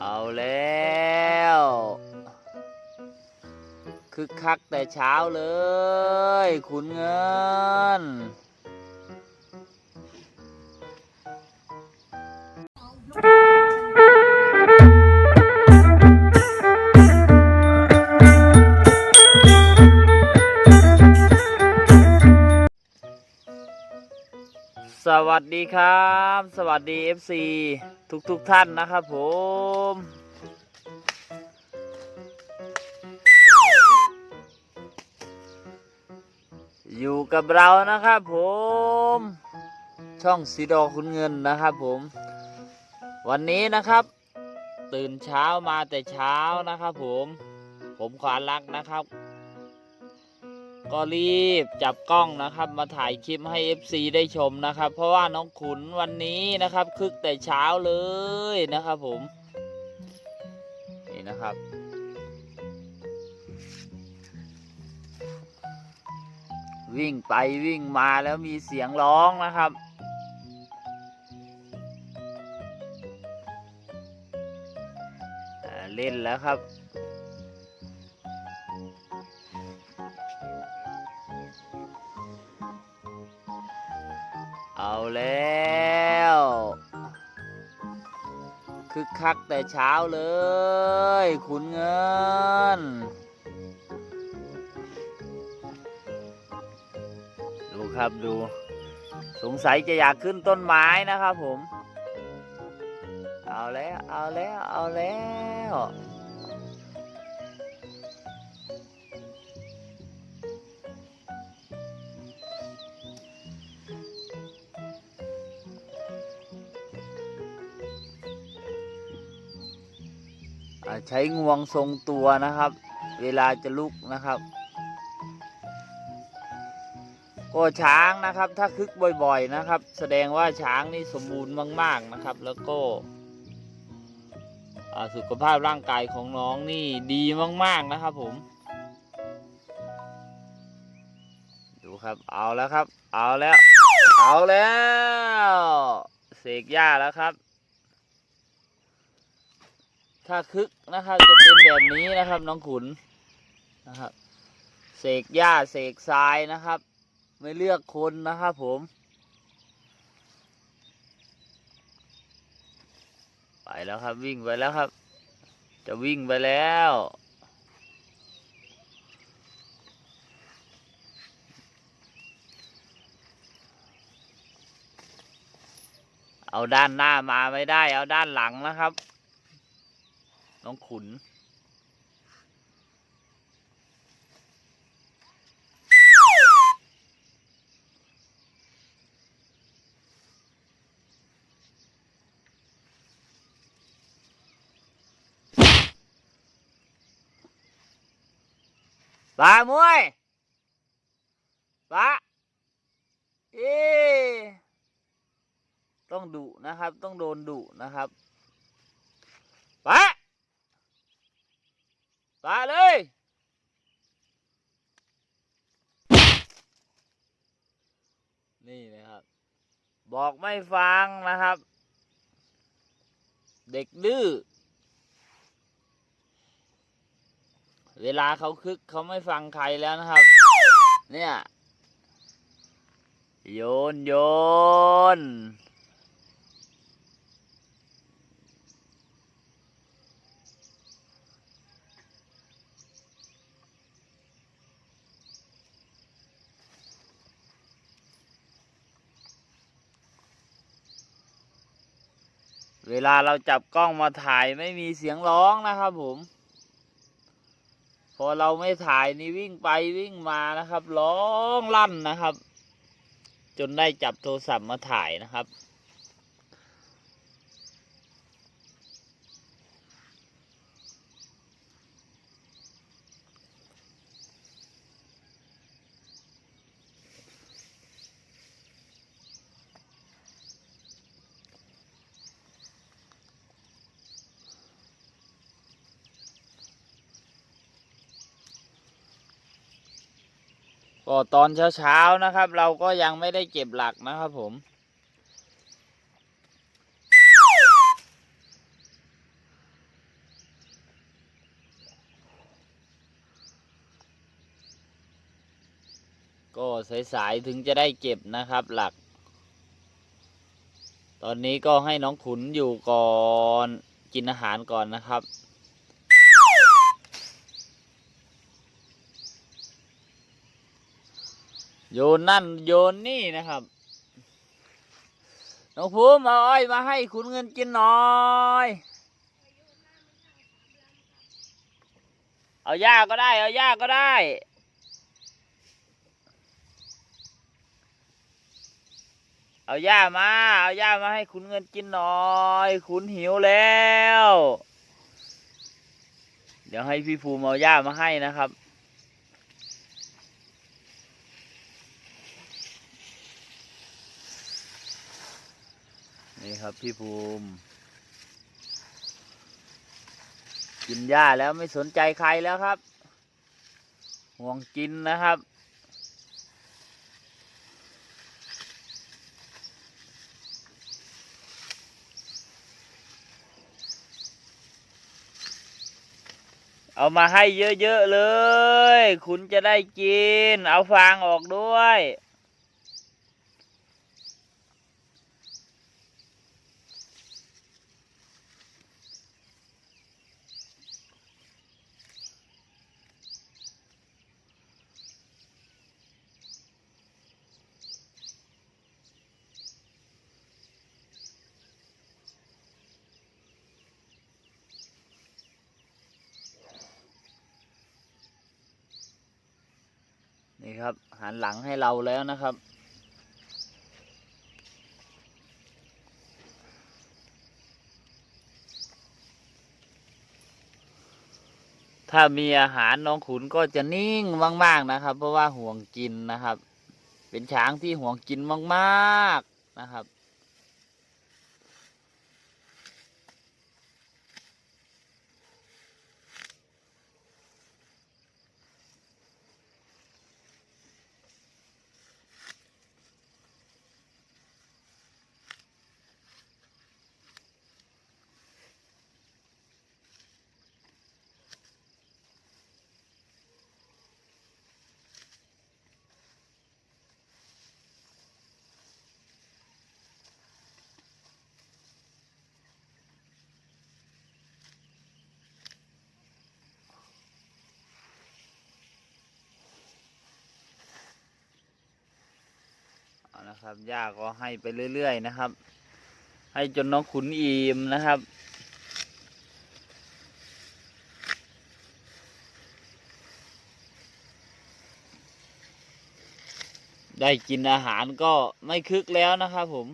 เอาแล้วคึกคักแต่เช้าเลย ขุนเงิน วัสดีครับ สวัสดี FC ทุกทุกท่านนะครับผม อยู่กับเรานะครับผม ช่องสีดอคุณเงินนะครับผม วันนี้นะครับ ตื่นเช้ามาแต่เช้านะครับผม ผมขวานรักนะครับ ก็รีบจับกล้องนะครับ มาถ่ายคลิปให้ FC ได้ชมนะครับ เพราะว่าน้องขุนวันนี้นะครับคึกแต่เช้าเลยนะครับผม นี่นะครับ วิ่งไปวิ่งมาแล้วมีเสียงร้องนะครับเล่นแล้วครับ เอาแล้วคึกคักแต่เช้าเลย ขุนเงิน ดูครับดู สงสัยจะอยากขึ้นต้นไม้นะครับผม เอาแล้ว เอาแล้ว เอาแล้ว ใช้งวงทรงตัวนะครับ เวลาจะลุกนะครับ ก็ช้างนะครับ ถ้าคึกบ่อยๆนะครับ แสดงว่าช้างนี่สมบูรณ์มาก ๆนะครับ แล้วก็สุขภาพร่างกายของน้องนี่ดีมาก ๆนะครับ ผม ดูครับเอาแล้วครับ เอาแล้ว เอาแล้วเสกหญ้าแล้วครับ ถ้าคึกนะครับ จะเป็นแบบนี้นะครับ น้องขุนนะครับ เสกหญ้าเสกทรายนะครับ ไม่เลือกคนนะครับผม ไปแล้วครับวิ่งไปแล้วครับ จะวิ่งไปแล้วเอาด้านหน้ามาไม่ได้ เอาด้านหลังนะครับ น้องขุนปลามวยปลาเอต้องดุนะครับ ต้องโดนดุนะครับป ลาปลาเลย นี่นะครับ บอกไม่ฟังนะครับ เด็กดื้อ เวลาเขาคึกเขาไม่ฟังใครแล้วนะครับ เนี่ย โยนโยน เวลาเราจับกล้องมาถ่ายไม่มีเสียงร้องนะครับผม พอเราไม่ถ่ายนี่วิ่งไปวิ่งมานะครับ ร้องลั่นนะครับ จนได้จับโทรศัพท์มาถ่ายนะครับ ก็ตอนเช้าๆนะครับ เราก็ยังไม่ได้เก็บหลักนะครับผม ก็สายๆถึงจะได้เก็บนะครับหลัก ตอนนี้ก็ให้น้องขุนอยู่ก่อนกินอาหารก่อนนะครับ โยนนั่นโยนนี่นะครับ น้องภูมิเอาอ้อยมาให้ขุนเงินกินหน่อย เอาหญ้าก็ได้ เอาหญ้าก็ได้ เอาหญ้ามา เอาหญ้ามาให้ขุนเงินกินหน่อยขุนหิวแล้ว เดี๋ยวให้พี่ภูมิเอาหญ้ามาให้นะครับ นี่ครับพี่ภูมิกินหญ้าแล้วไม่สนใจใครแล้วครับ ห่วงกินนะครับ เอามาให้เยอะ ๆ เลย คุณจะได้กิน เอาฟางออกด้วย ครับ หันหลังให้เราแล้วนะครับ ถ้ามีอาหารน้องขุนก็จะนิ่งมาก ๆนะครับ เพราะว่าห่วงกินนะครับ เป็นช้างที่ห่วงกินมาก ๆนะครับ นะครับย่าก็ให้ไปเรื่อยๆนะครับ ให้จนน้องขุนอิ่มนะครับ ได้กินอาหารก็ไม่คึกแล้วนะครับผม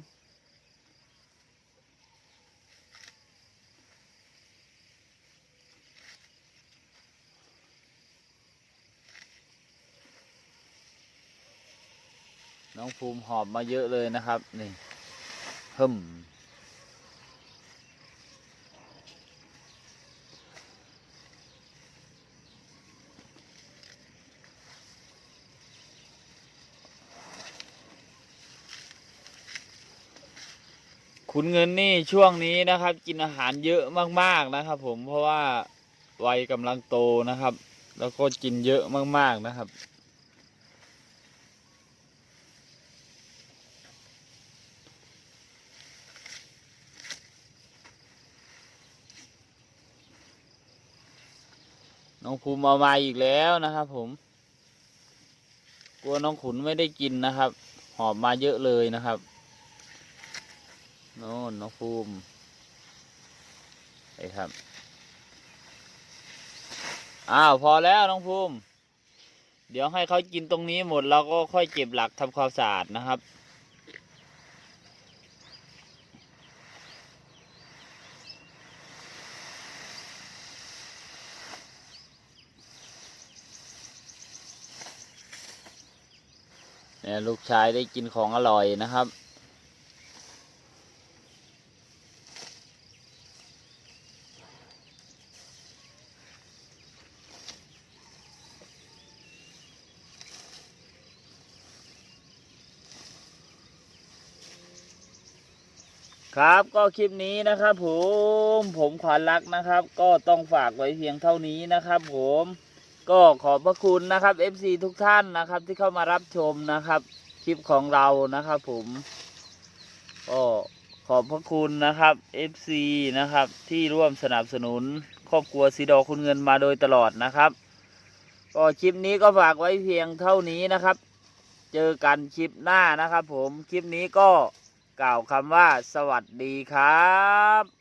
น้องภูมิหอบมาเยอะเลยนะครับ นี่เพิ่มขุนเงินนี่ช่วงนี้นะครับ กินอาหารเยอะมากๆนะครับ ผมเพราะว่าวัยกำลังโตนะครับ แล้วก็กินเยอะมากๆนะครับ น้องภูมิเอามาอีกแล้วนะครับ ผม กลัวน้องขุนไม่ได้กินนะครับ หอบมาเยอะเลยนะครับโน่นน้องภูมิไปครับ อ้าวพอแล้วน้องภูมิ เดี๋ยวให้เขากินตรงนี้หมดเราก็ค่อยเก็บหลักทำความสะอาดนะครับ เนี่ยลูกชายได้กินของอร่อยนะครับ ครับก็คลิปนี้นะครับผมผมขวัญรักนะครับ ก็ต้องฝากไว้เพียงเท่านี้นะครับผม ก็ขอบพระคุณนะครับ FC ทุกท่านนะครับที่เข้ามารับชมนะครับคลิปของเรานะครับ ผมก็ขอบพระคุณนะครับ FC นะครับที่ร่วมสนับสนุนครอบครัวสีดอคุณเงินมาโดยตลอดนะครับก็คลิปนี้ก็ฝากไว้เพียงเท่านี้นะครับ เจอกันคลิปหน้านะครับ ผมคลิปนี้ก็กล่าวคำว่าสวัสดีครับ